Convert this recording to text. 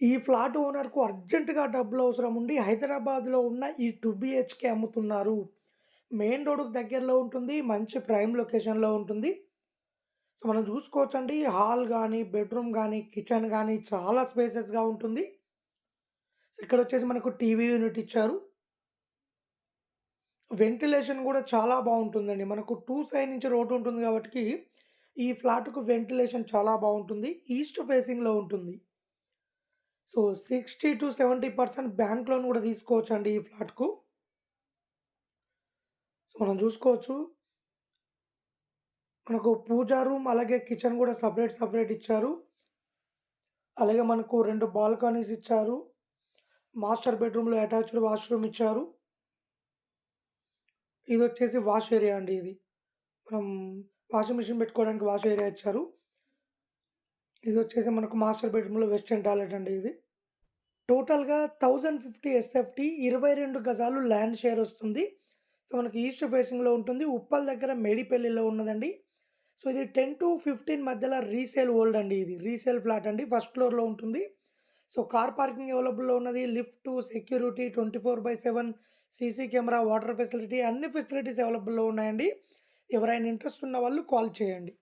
ఈ ఫ్లాట్ ఓనర్‌కు అర్జెంట్‌గా డబ్బులు అవసరం ఉండి హైదరాబాద్‌లో ఉన్న ఈ టూ బీహెచ్‌కే అమ్ముతున్నారు. మెయిన్ రోడ్డుకు దగ్గరలో ఉంటుంది. మంచి ప్రైమ్ లొకేషన్‌లో ఉంటుంది. సో, మనం చూసుకోవచ్చండి హాల్ కానీ బెడ్‌రూమ్ కానీ కిచెన్ కానీ చాలా స్పేసెస్‌గా ఉంటుంది. సో, ఇక్కడొచ్చేసి మనకు టీవీ యూనిట్ ఇచ్చారు. వెంటిలేషన్ కూడా చాలా బాగుంటుందండి మనకు టూ సైడ్ నుంచి రోడ్ ఉంటుంది కాబట్టి ఈ ఫ్లాట్‌కు వెంటిలేషన్ చాలా బాగుంటుంది ఈస్ట్ ఫేసింగ్‌లో ఉంటుంది. సో, 60-70% బ్యాంక్ లోన్ గూడా తీసుకోవచ్చండి ఈ ఫ్లాట్‌కు. సో, మనం చూసుకోవచ్చు. మనకు పూజా రూమ్ అలాగే కిచెన్ కూడా సపరేట్ సపరేట్ ఇచ్చారు. అలాగే మనకు రెండు బాల్కనీస్ ఇచ్చారు. మాస్టర్ బెడ్‌రూమ్‌లో అటాచ్డ్ వాష్‌రూమ్ ఇచ్చారు. ఇది వచ్చేసి వాష్ ఏరియా అండి ఇది. మనం వాషింగ్ మిషన్ పెట్టుకోవడానికి వాష్ ఏరియా ఇచ్చారు. ఇది వచ్చేసి మనకు మాస్టర్ బెడ్‌రూమ్‌లో వెస్టర్న్ టాయిలెట్ అండి ఇది. టోటల్‌గా థౌజండ్ ఫిఫ్టీ ఎస్ఎఫ్టీ ఇరవై రెండు గజాలు ల్యాండ్ షేర్ వస్తుంది. సో, మనకి ఈస్ట్ ఫేసింగ్‌లో ఉంటుంది. ఉప్పల్ దగ్గర మేడిపల్లిలో ఉన్నదండి. సో, ఇది 10-15 మధ్యలో రీసేల్ ఓల్డ్ అండి ఇది. రీసేల్ ఫ్లాట్ అండి. ఫస్ట్ ఫ్లోర్‌లో ఉంటుంది. సో, కార్ పార్కింగ్ అవైలబుల్‌లో ఉన్నది. Lift, security 24/7 CC camera, water facility అన్ని ఫెసిలిటీస్ అవైలబుల్‌లో ఉన్నాయండి. ఎవరైనా ఇంట్రెస్ట్ ఉన్న వాళ్ళు కాల్ చేయండి.